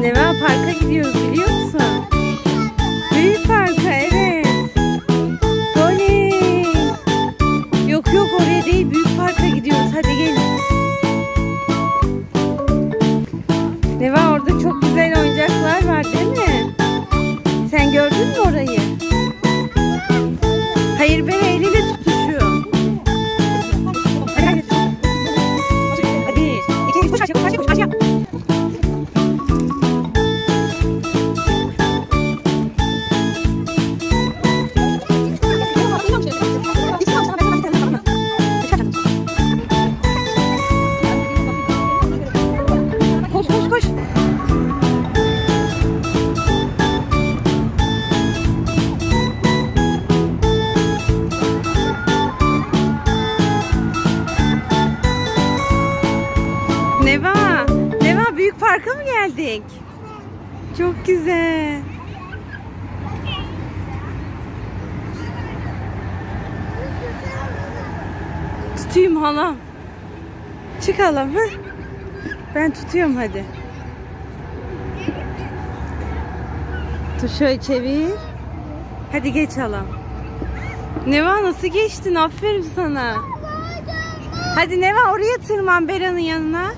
Neva Park'a gidiyoruz biliyor musun? Büyük Park'a evet. Oley. Yok yok oraya değil Büyük Park'a gidiyoruz hadi gelin. Neva orada çok güzel oyuncaklar var değil mi? Sen gördün mü orayı? Hayır ben Çık halam. Hı? Ben tutuyorum hadi. Dur çevir. Hadi geç halam. Neva nasıl geçtin? Aferin sana. Hadi Neva oraya tırman Bera'nın yanına.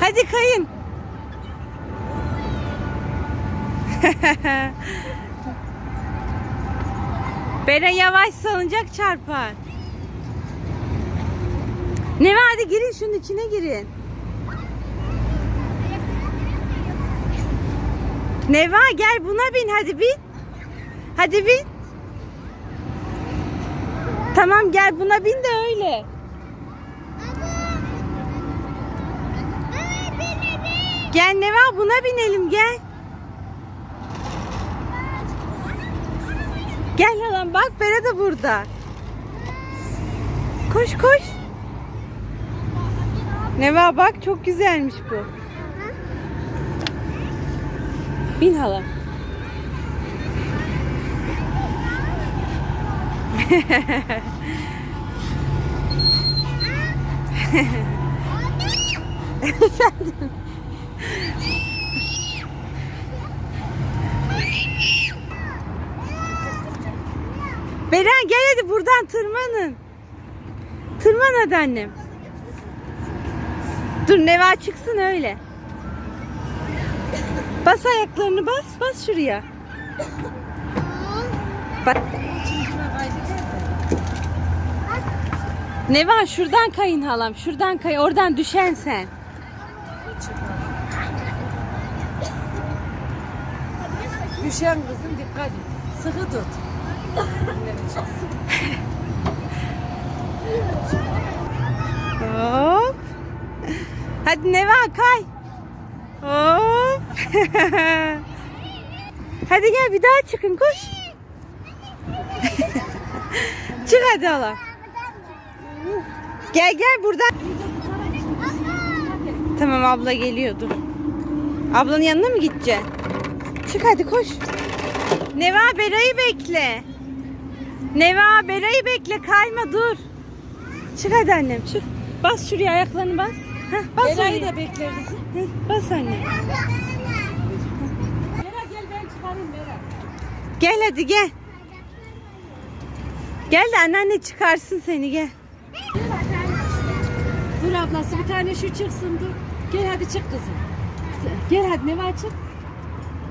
Hadi kayın. Bera yavaş salıncak çarpar. Neva hadi girin şunun içine girin. Neva gel buna bin hadi bin. Hadi bin. Tamam gel buna bin de öyle. Gel Neva buna binelim gel. Gel halam bak Bera da burada. Koş koş. Neva bak çok güzelmiş bu. Bin hala. Efendim? Beren gel hadi buradan tırmanın. Tırman hadi annem. Dur Neva çıksın öyle. Bas ayaklarını bas bas şuraya. Bak. Neva şuradan kayın halam şuradan kay oradan düşen sen. Düşen kızım dikkat et. Sıkı tut. Hop. Hadi Neva kay. Hop. hadi gel bir daha çıkın koş. Çık hadi hala. Gel gel buradan. Tamam abla geliyor dur. Ablanın yanına mı gideceksin? Çık hadi koş. Neva Bera'yı bekle. Neva Bera'yı bekle kayma dur. Çık hadi annem çık. Bas şuraya ayaklarını bas. Heh, bas Bera'yı oraya. da bekleriz. Heh, bas anne. Bera gel ben çıkarayım Bera. Gel hadi gel. Gel de anneanne çıkarsın seni gel. Dur ablası bir tane şu çıksın dur. Gel hadi çık kızım. Gel hadi ne var çık.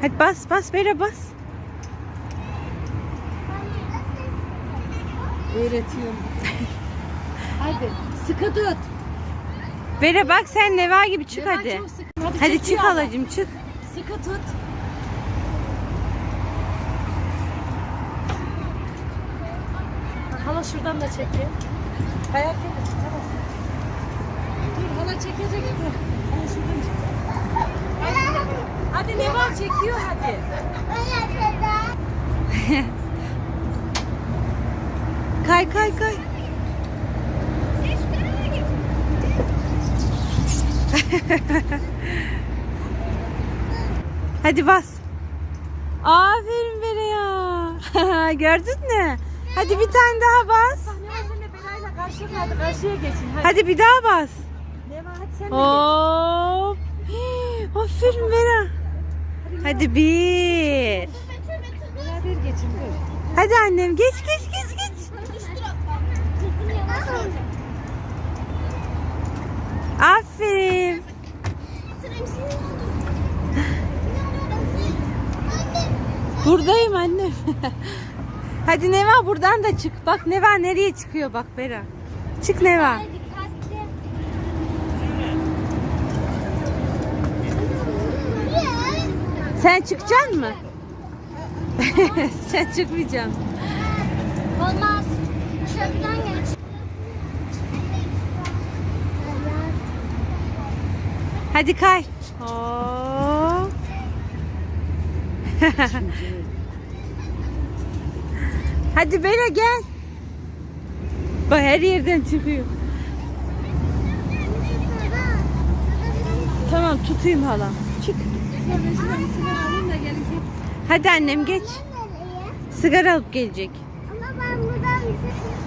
Hadi bas bas Bera bas. Öğretiyorum. hadi sıkı tut. Bera bak sen Neva gibi çık Neva hadi. çok sıkı. Hadi, Hadi çık abla. halacığım çık. Sıkı tut. Hala şuradan da çekiyor. Kayak hala. Dur hala çekecek dur. Hala şuradan çek. Hadi, hadi Neva çekiyor hadi. Kay kay kay. Hadi bas. Aferin Bera ya. Gördün mü? Hadi bir tane daha bas. Karşıya hadi karşıya geçin. Hadi. Hadi bir daha bas. Ne var hadi sen de Hop. Hii, Aferin Bera. Hadi bir. Beraber geçin. Hadi annem geç geç. Aferin. Buradayım annem. Hadi Neva buradan da çık. Bak Neva nereye çıkıyor bak Bera. Çık Neva. Sen çıkacaksın mı? Sen çıkmayacaksın. Olmaz. Şuradan geç. Hadi kay. Hop. Hadi Bera gel. Bak her yerden çıkıyor. Tamam tutayım hala. Çık. Hadi annem geç. Sigara alıp gelecek.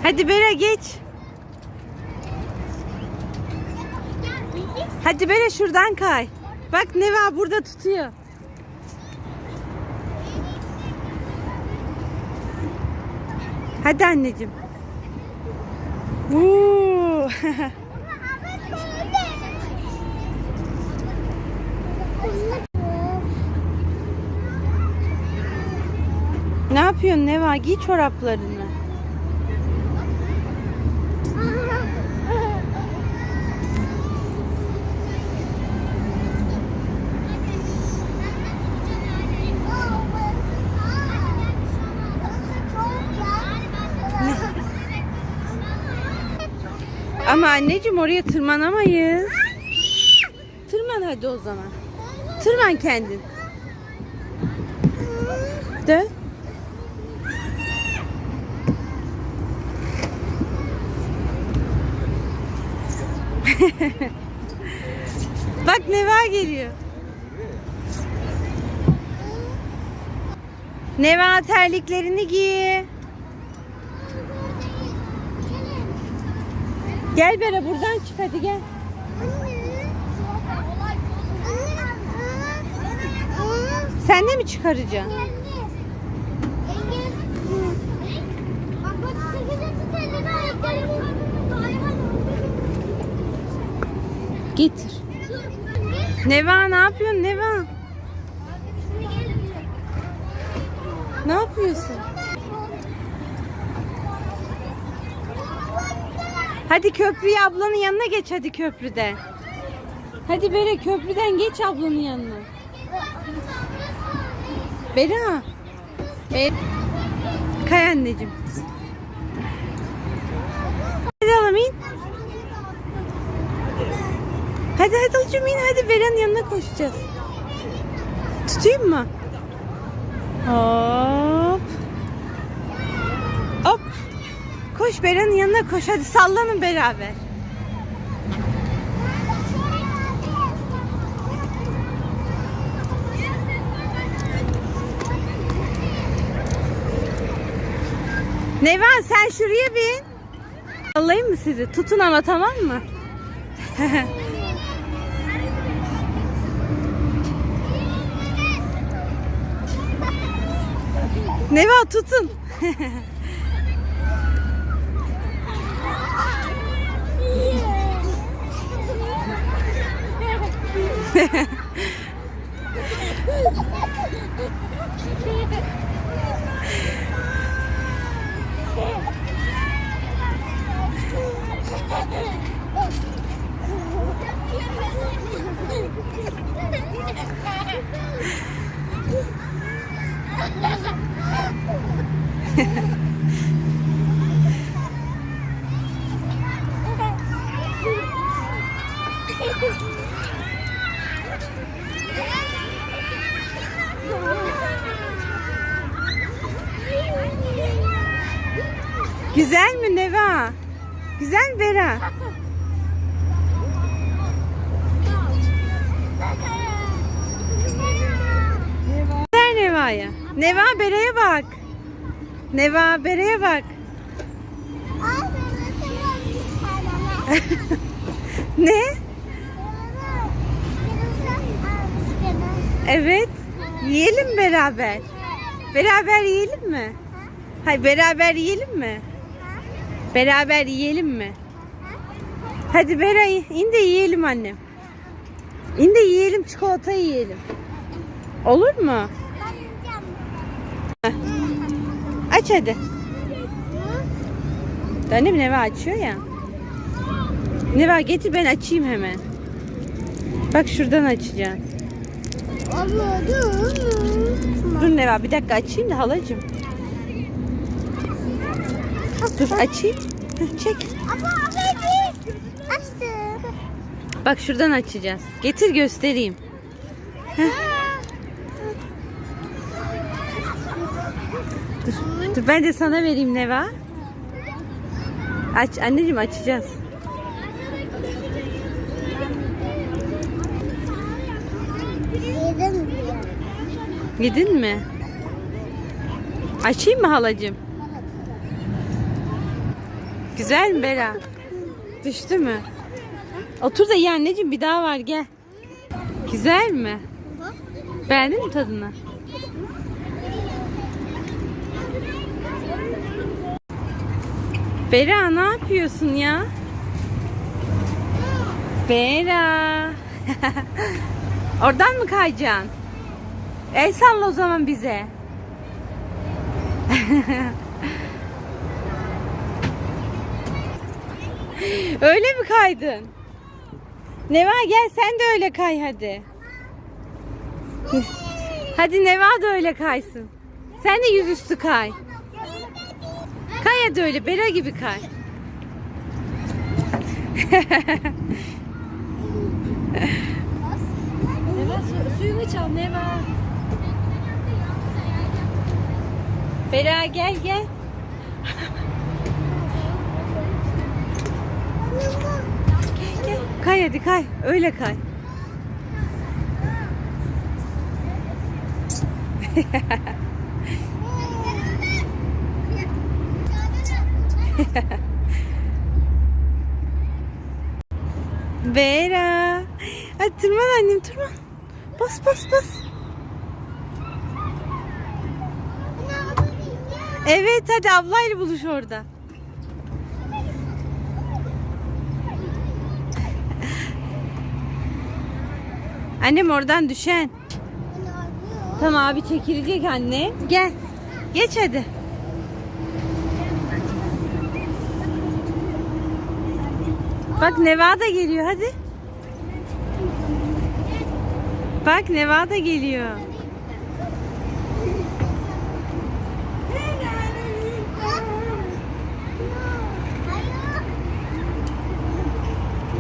Hadi Bera geç. Hadi Bera şuradan kay. Bak Neva burada tutuyor. Hadi anneciğim. Vuu. ne yapıyorsun Neva? Giy çoraplarını. Ama anneciğim oraya tırmanamayız. Tırman hadi o zaman. Tırman kendin. Dön. Bak Neva geliyor. Neva terliklerini giy. Gel Bera buradan çık hadi gel. Sen de mi çıkaracaksın? Getir. Neva ne yapıyorsun Neva? Ne yapıyorsun? Hadi köprüye ablanın yanına geç hadi köprüde. Hadi Bera köprüden geç ablanın yanına. Bera. Bera. Kay anneciğim. Hadi oğlum in. Hadi hadi oğlum in hadi Bera'nın yanına koşacağız. Tutayım mı? Hop. Hop. Koş Bera'nın yanına koş hadi sallanın beraber. Nevan sen şuraya bin. Alayım mı sizi? Tutun ama tamam mı? Neva tutun. Güzel mi? Ver Neva'ya. Neva Bera'ya bak. Neva Bera'ya bak. Ne? Evet. Yiyelim beraber. Beraber yiyelim mi? Hayır beraber yiyelim mi? Beraber yiyelim mi? Hadi Bera in de yiyelim annem. İn de yiyelim çikolata yiyelim. Olur mu? Aç hadi. Annem Neva açıyor ya. Neva getir ben açayım hemen. Bak şuradan açacağız. Dur Neva bir dakika açayım da halacığım. Dur açayım. Çek. Bak şuradan açacağız. Getir göstereyim. Heh. Dur, dur ben de sana vereyim Neva. Aç anneciğim açacağız. Yedim. Yedin mi? Açayım mı halacığım? Güzel mi Bera? Düştü mü? Otur da ye anneciğim bir daha var gel. Güzel mi? Beğendin mi tadını? Bera ne yapıyorsun ya? Bera. Oradan mı kayacaksın? El salla o zaman bize. öyle mi kaydın? Neva gel sen de öyle kay hadi. Hadi Neva da öyle kaysın. Sen de yüzüstü kay. Kay hadi öyle Bera gibi kay. Neva su, suyunu çal Neva. Bera gel gel. Kay hadi kay. Öyle kay. Bera. Hadi tırman annem tırman. Bas bas bas. Evet hadi ablayla buluş orada. Annem oradan düşen. Tamam abi çekilecek anne. Gel. Geç hadi. Bak Neva da geliyor hadi. Bak Neva da geliyor.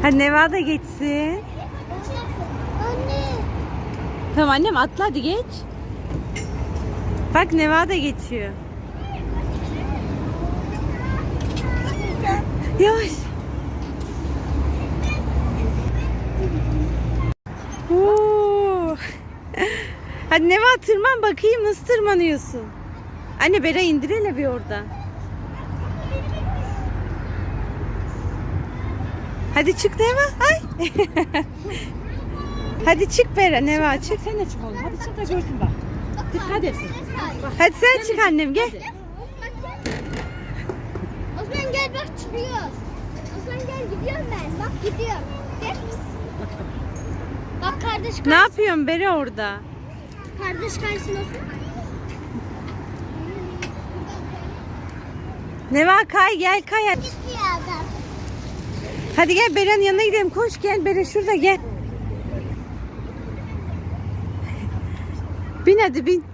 Hadi Neva da geçsin. Tamam annem atla hadi geç. Bak Neva da geçiyor. Yavaş. Oo. Hadi Neva tırman bakayım nasıl tırmanıyorsun. Anne Bera indir hele bir oradan. Hadi çık Neva. Ay. Hadi çık Bera Neva çık. Sen de çık oğlum. Hadi çık da görsün bak. Dikkat et. Hadi sen çık annem gel. Osman gel bak çıkıyor. Osman gel gidiyorum ben. Bak gidiyorum. Gel. Bak kardeş Ne yapıyorsun Bera orada? Kardeş kaysın Osman. Neva kay gel kay hadi. Gel Bera'nın yanına gidelim. Koş gel Bera şurada gel. Bin hadi bin.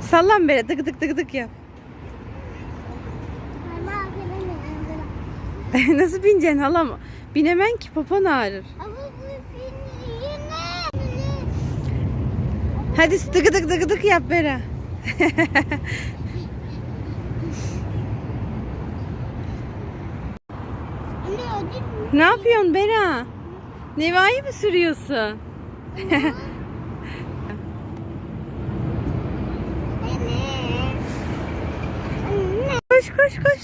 Sallan Bera dık dık dık dık yap. Nasıl bineceksin halam? Binemen ki popon ağrır. Hadi dık dık dık dık yap Bera. Anne o değil mi? Ne yapıyorsun Bera? Neva'yı mı sürüyorsun? Koş koş koş.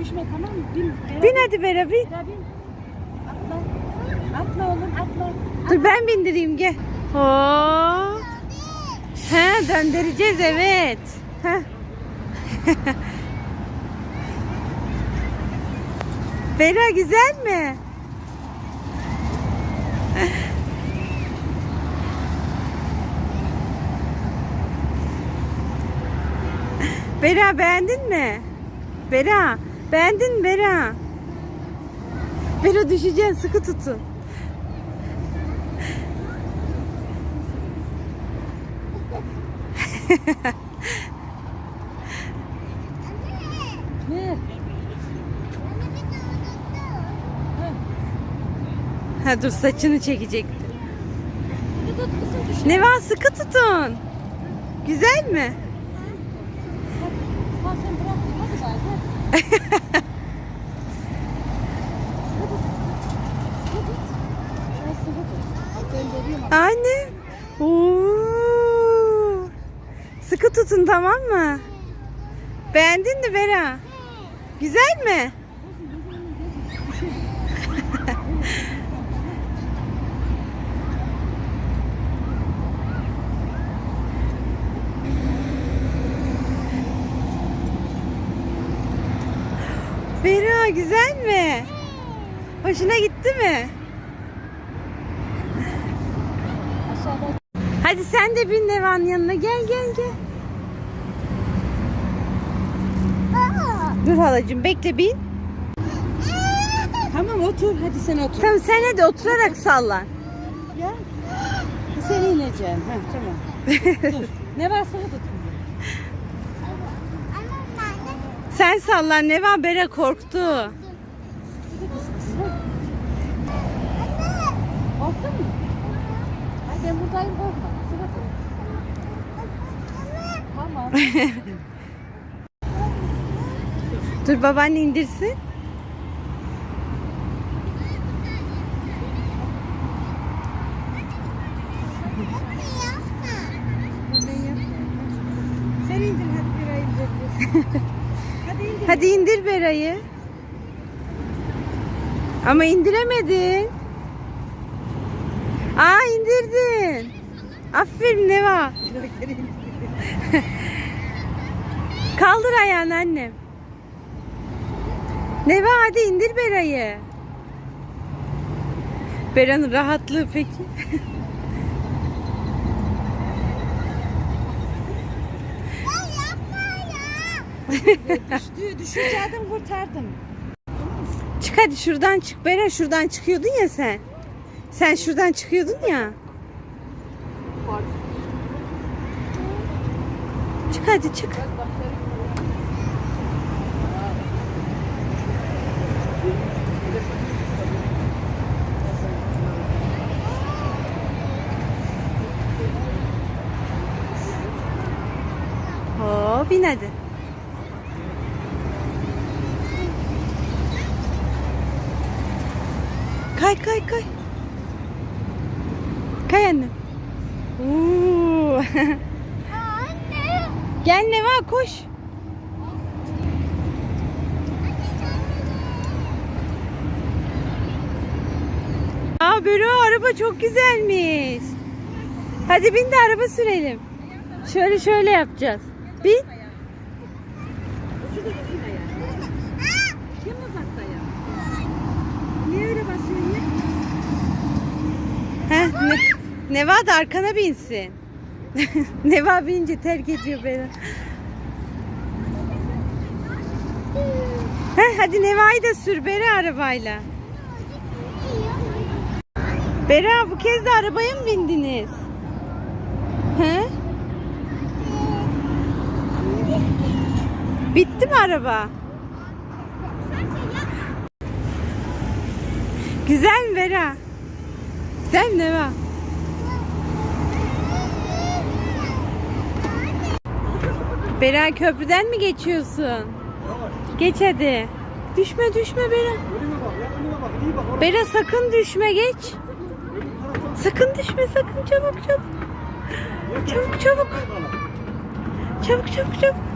Düşme tamam mı? Bin. Bera, Bin hadi Bera bin. Bera bin. Atla. Atla oğlum atla. Dur ben bindireyim gel. Oo. He döndüreceğiz evet. Heh. Bera güzel mi? Bera beğendin mi? Bera beğendin mi Bera? Bera düşeceksin sıkı tutun. Ne? Ha dur saçını çekecekti. Neva sıkı tutun. Güzel mi? Anne. Oo. Sıkı tutun tamam mı? Beğendin mi Bera? Güzel mi? Bera güzel mi? Hoşuna gitti mi? Hadi sen de bin Nevan yanına gel gel gel. Dur halacığım bekle bin. Tamam otur. Hadi sen otur. Tamam sen hadi oturarak sallan. Ya. Sen ineceksin. Ha tamam. Dur. Ne var sıkı tut kızım. Sen sallan Nevan Bera korktu. Korktun mu? Ay ben buradayım korkma. Tamam. Dur babaanne indirsin. Sen indir hadi bir ay. hadi indir. Bera'yı. Ama indiremedin. Aa indirdin. Aferin Neva. Kaldır ayağını annem. Neva hadi indir Bera'yı. Bera'nın rahatlığı peki. Düştü, düşeceğim kurtardım. Çık hadi şuradan çık. Bera şuradan çıkıyordun ya sen. Sen şuradan çıkıyordun ya. Çık hadi çık. Hop bin hadi. Kay kay kay. Kay annem. Oo. Gel Neva koş. Aa Bero araba çok güzelmiş. Hadi bin de araba sürelim. Şöyle şöyle yapacağız. Bin. Kim uzakta ya? Niye öyle basıyorsun ya? Heh, ne, Neva da arkana binsin. Neva binince terk ediyor beni. Heh, hadi Neva'yı da sür Bera arabayla. Bera bu kez de arabaya mı bindiniz? He? Bitti mi araba? Güzel mi Bera? Güzel mi Neva? Bera köprüden mi geçiyorsun? Geç hadi. Düşme düşme orada. Bera sakın düşme geç. Sakın düşme sakın çabuk çabuk. Çabuk çabuk. Çabuk çabuk çabuk.